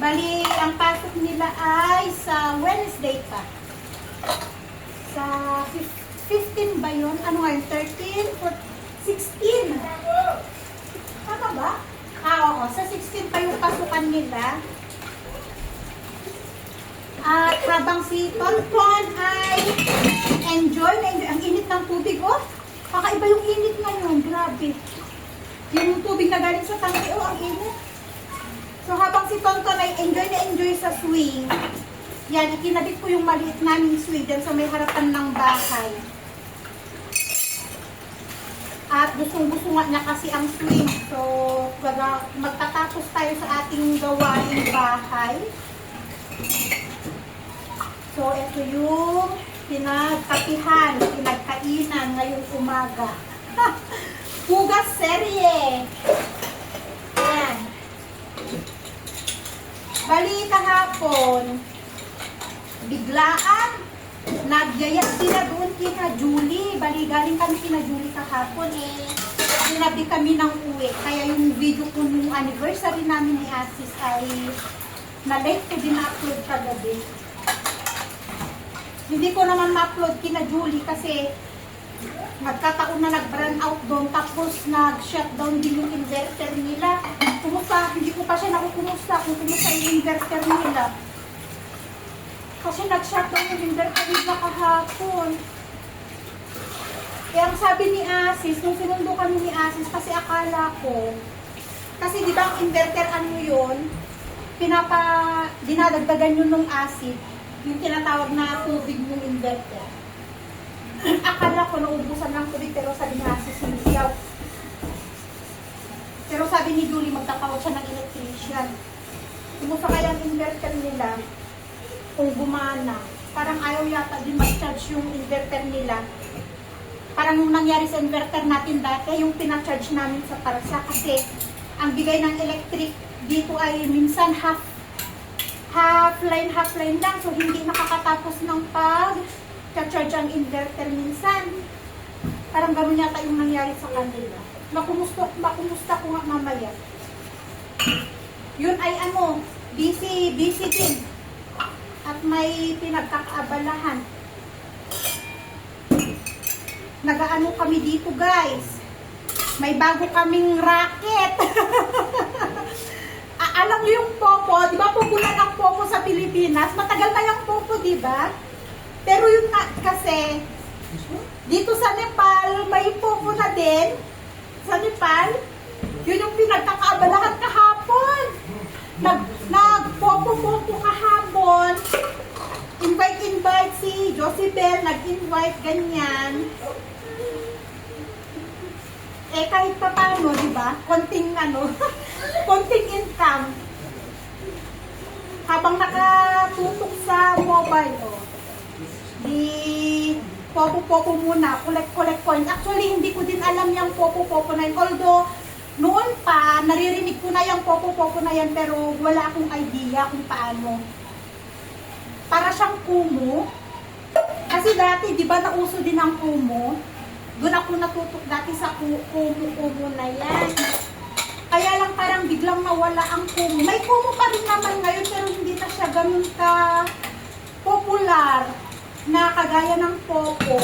Bali, ang pasok nila ay sa Wednesday pa. Sa fif- 15 ba yun? Ano nga yun? 13? 14, 16? Tama ba? Ah, oo. Sa 16 pa yung pasukan nila. At habang si Tonton ay enjoy enjoy. Ang init ng tubig, oh. Kakaiba yung init ngayon. Grabe. Yung tubig na galing sa tangke, oh, ang init. So habang si Tonton ay enjoy na enjoy sa swing, yan, ikinabit ko yung maliit naming swing dyan sa may harapan ng bahay. At gustong gusto nga niya kasi ang swing. So, magtatapos tayo sa ating gawaing bahay. So, ito yung pinagkapihan, pinagkainan ngayong umaga. Hugas serye. Ayan. Bali kahapon, biglaan, nagyaya sila doon Julie. Bali, galing kami kina Julie kahapon eh. Sinabi kami ng uwi. Kaya yung video ko nung anniversary namin ni Asis ay na-late ko din na-upload kagabi. Hindi ko naman ma-upload kina Julie kasi nagkataon na nag-brand out doon tapos nag-shutdown din yung inverter nila. Kumusta? Hindi ko pa siya nakukumusta kung kumusta yung inverter nila. Kasi nag-shutdown yung inverter nila kahapon. Kaya ang sabi ni Asis, nung sinundo kami ni Asis, kasi akala ko, kasi di ba ang inverter ano yun, pinapa, dinadagdagan yun ng acid, yung tinatawag na tubig ng inverter. akala ko naubusan ng tubig, pero sabi ni Asis, hindi. Pero sabi ni Julie, magtatawag siya ng electrician. Kumusta kaya ang inverter nila? Kung gumana. Parang ayaw yata din mag-charge yung inverter nila. Parang yung nangyari sa inverter natin dati, yung pinacharge namin sa parsa. Kasi ang bigay ng electric dito ay minsan half half line, half line lang. So, hindi nakakatapos ng pag charge ang inverter minsan. Parang gano'n yata yung nangyari sa kanila. Makumusta, makumusta ko nga mamaya. Yun ay ano, busy, busy din. At may pinagkakaabalahan. Nagaano kami dito guys. May bago kaming racket. Alam niyo yung popo, di ba popular ang popo sa Pilipinas? Matagal na yung popo, di ba? Pero yun nga kasi, dito sa Nepal, may popo na din. Sa Nepal, yun yung pinagkakaabalahan kahapon. Nag, nag-popo-popo kahapon. Invite-invite si Josibel, nag-invite, ganyan. Eh, kahit pa paano, di ba? Konting ano, konting income. Habang nakatutok sa mobile, oh. Popo-popo muna, collect-collect coins. Actually, hindi ko din alam yung popo-popo na yun. Although, noon pa, naririnig ko na yung popo-popo na yan, pero wala akong idea kung paano. Para siyang kumo. Kasi dati, di ba, nauso din ang kumo? Doon ako natutok dati sa ku- kumo-kumo na yan. Kaya lang parang biglang nawala ang kumo. May kumo pa rin naman ngayon, pero hindi na siya ganun ka popular na kagaya ng popo.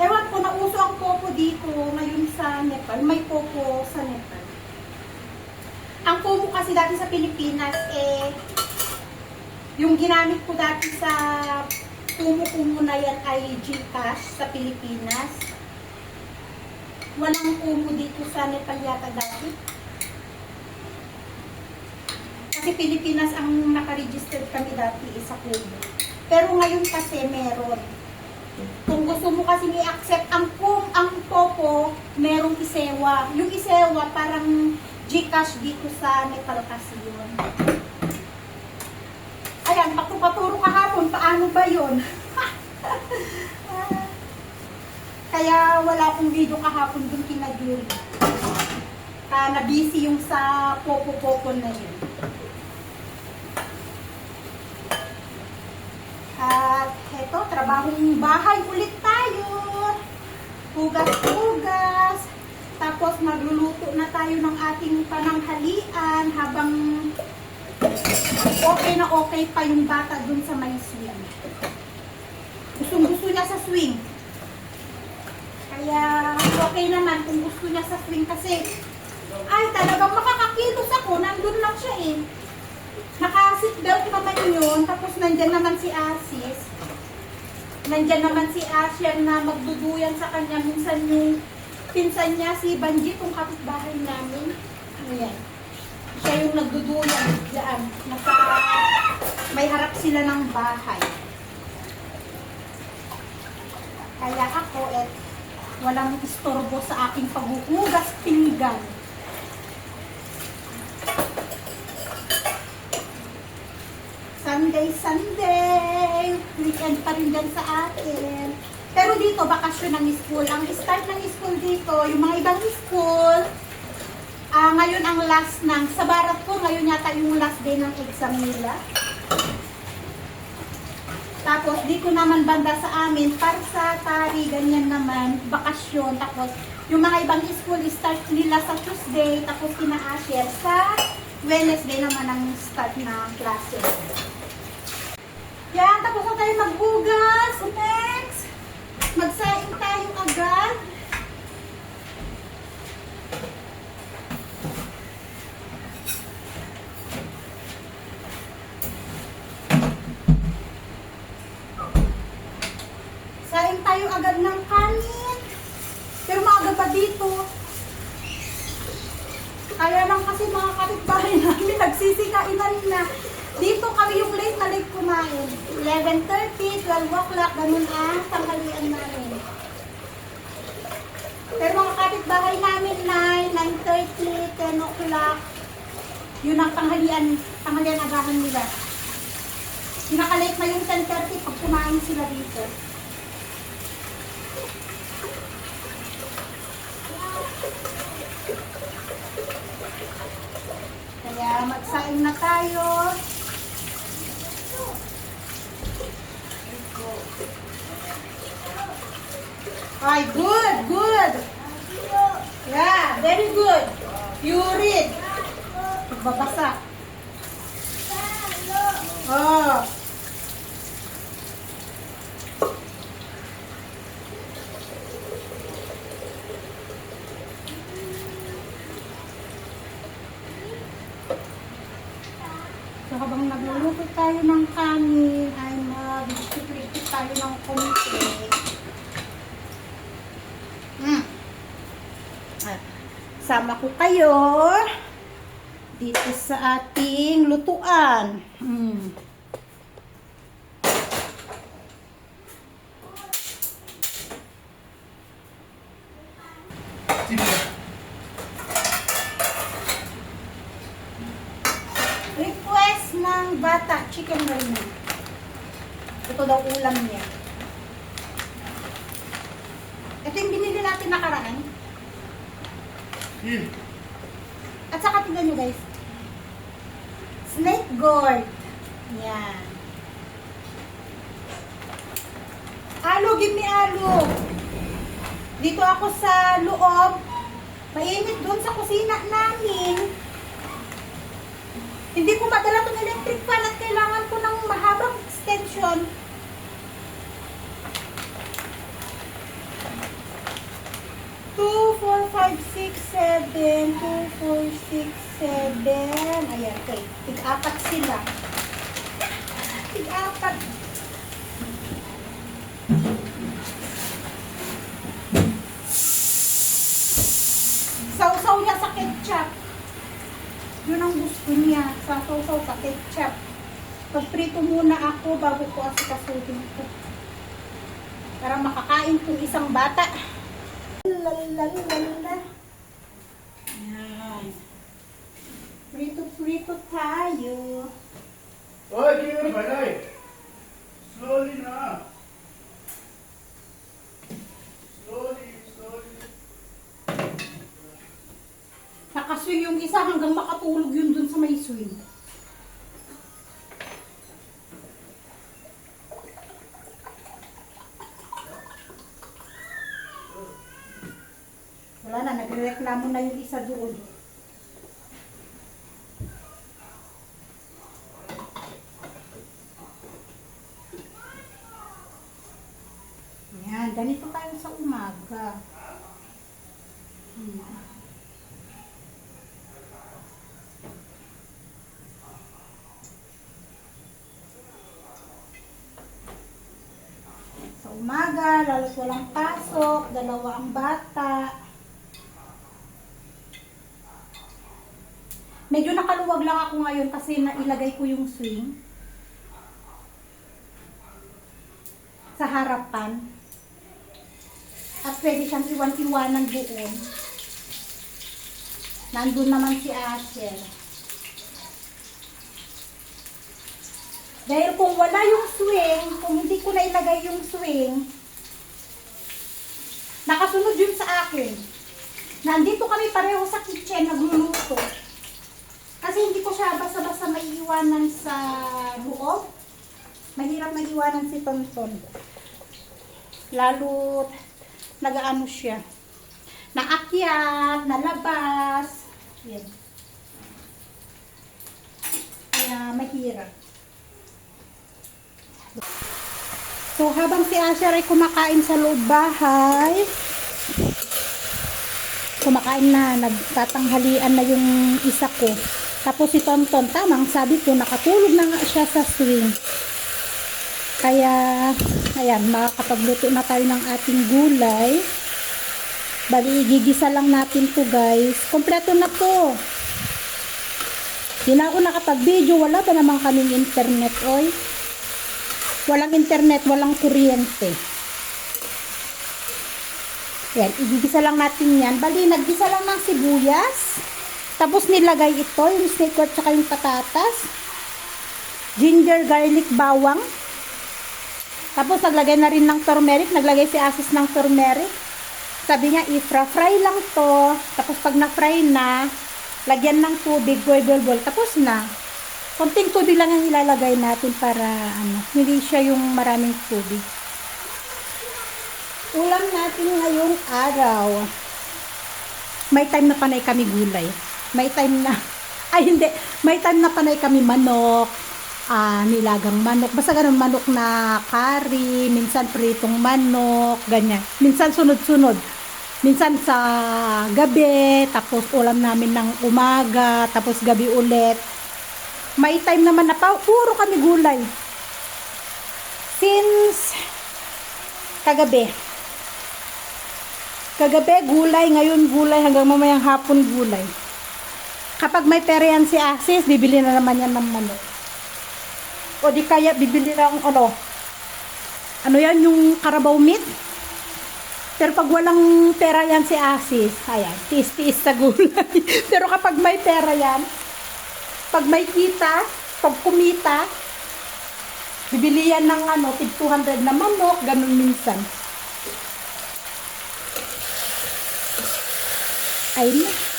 Ewan ko, nauso ang popo dito ngayon sa Nepal. May popo sa Nepal. Ang kumo kasi dati sa Pilipinas, eh, yung ginamit ko dati sa kumo-kumo na yan ay Gcash sa Pilipinas. Walang kumo dito sa Nepal yata dati. Kasi Pilipinas ang nakaregistered kami dati isa kumo. Pero ngayon kasi meron. Kung gusto mo kasi i-accept ang kum, ang popo, merong isewa. Yung isewa parang Gcash dito sa Nepal kasi yun. Ayan, patupaturo kahapon, paano ba yun? Kaya wala akong video kahapon dun kina Julie. Kaya na-busy yung sa popo-popo na yun. At eto, trabahong bahay ulit tayo. Hugas-hugas. Tapos magluluto na tayo ng ating pananghalian habang okay na okay pa yung bata dun sa may swing. Gustong gusto niya sa swing. Kaya okay naman kung gusto niya sa swing kasi ay talagang makakakilos ako, nandun lang siya eh. Naka-seatbelt naman yun, tapos nandyan naman si Asis. Nandyan naman si Asher na magduduyan sa kanya. Minsan yung pinsan niya, si Banji, kung kapitbahay namin. Ayan. Siya yung nagduduyan dyan. Nasa, may harap sila ng bahay. Kaya ako, eh, walang istorbo sa aking paghuhugas pinggan. Sunday, Sunday. Weekend pa rin dyan sa atin. Pero dito, bakasyon ng school. Ang start ng school dito, yung mga ibang school, ah ngayon ang last ng, sa barat ko, ngayon yata yung last day ng exam nila. Tapos, dito naman banda sa amin, para sa tari, ganyan naman, bakasyon. Tapos, yung mga ibang school, start nila sa Tuesday, tapos kina-asher sa Wednesday naman ang start ng klase. Yan, tapos na tayo maghugas. Next, magsaing tayo agad. Saing tayo agad ng kanin. Pero maaga pa dito. Kaya lang kasi mga kapitbahay namin nagsisikainan na. Dito kami yung late kumain. 11.30, 12 o'clock, ganun ang tanghalian namin. Pero mga kapitbahay namin, 9, 9.30, 10 o'clock, yun ang tanghalian, tanghalian agahan nila. Pinakalate na yung 10.30 pag kumain sila dito. Kaya magsaing na tayo. Ay, good, good. Yeah, very good. You read. Pagbabasa. Oh. So habang nagluluto tayo ng kanin, ay mag-prepare tayo ng konti. Mm. At sama ko kayo dito sa ating lutuan. Mm. Request ng bata, chicken ramen. Ito daw ulam niya. Ito yung binili natin nakaraan. Hmm. At saka tingnan nyo guys. Snake gourd. Yan. Alo, give me alo. Dito ako sa loob. Mainit doon sa kusina namin. Hindi ko madala itong electric fan at kailangan ko ng mahabang extension. Two, four, five, six, seven. Two, four, six, seven. Ayan, okay. Tig-apat sila. Tig-apat. Sausaw niya sa ketchup. Yun ang gusto niya. Sausaw sa ketchup. Pagprito muna ako bago ko asikasuhin ko. Para makakain kong isang bata. Lalalala. Yan. Prito-prito tayo. Oy, kaya na balay. Slowly na. Slowly, slowly. Nakaswing yung isa hanggang makatulog yun dun sa may swing. Nireklamo na yung isa doon. Ayan, ganito tayo sa umaga. Ayan. Sa umaga, lalos walang pasok, dalawa ang bata. Medyo nakaluwag lang ako ngayon kasi nailagay ko yung swing sa harapan. At pwede siyang iwan-iwanan doon. Nandun naman si Asher. Dahil kung wala yung swing, kung hindi ko na ilagay yung swing, nakasunod yun sa akin. Nandito kami pareho sa kitchen, nagluluto. Kasi hindi ko siya basta-basta maiiwanan sa loob. Mahirap maiwanan si Tonton. Lalo, nagaano siya. Naakyat, nalabas. Yan. Kaya mahirap. So, habang si Asher ay kumakain sa loob bahay, kumakain na, nagtatanghalian na yung isa ko. Tapos si Tonton, tamang sabi ko, nakatulog na nga siya sa swing. Kaya, ayan, makakapagluto na tayo ng ating gulay. Bali, igigisa lang natin to guys. Kompleto na to. Di na ako nakapag-video, wala ba naman kaming internet, oy? Walang internet, walang kuryente. Yan, igigisa lang natin yan. Bali, naggisa lang ng sibuyas. Tapos nilagay ito, yung snake at saka yung patatas. Ginger, garlic, bawang. Tapos naglagay na rin ng turmeric. Naglagay si Asis ng turmeric. Sabi niya, ifra-fry lang to. Tapos pag na-fry na, lagyan ng tubig, boil, boil, boil. Tapos na. Konting tubig lang ang ilalagay natin para ano, hindi siya yung maraming tubig. Ulam natin ngayong araw. May time na panay kami gulay. May time na, ay hindi, may time na panay kami manok, ah, nilagang manok. Basta ganun, manok na curry, minsan pritong manok, ganyan. Minsan sunod-sunod. Minsan sa gabi, tapos ulam namin ng umaga, tapos gabi ulit. May time naman na pa, puro kami gulay. Since kagabi. Kagabi gulay, ngayon gulay, hanggang mamayang hapon gulay. Kapag may pera yan si Asis, bibili na naman yan ng manok. O di kaya bibili ng ano, ano yan, yung karabaw meat. Pero pag walang pera yan si Asis, ayan, tiis-tiis sa gulay. Pero kapag may pera yan, pag may kita, pag kumita, bibili yan ng ano, tig 200 na manok, ganun minsan. Ay na.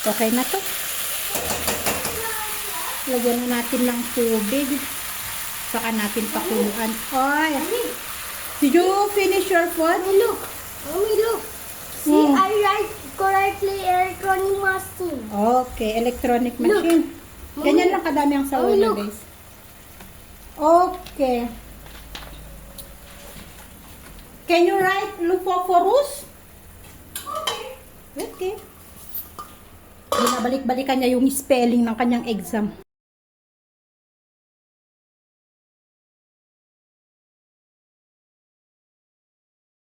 Okay na to. Lagyan na natin ng tubig. Saka natin pakuluan. Ay, did you finish your food? Mommy, look. Mommy, look. See, Hmm. I write correctly electronic machine. Okay, electronic machine. Look. Ganyan lang kadami ang sawa Oh, look. guys. Okay. Can you write Lupoforus? Okay. Okay. Binabalik-balikan niya yung spelling ng kanyang exam.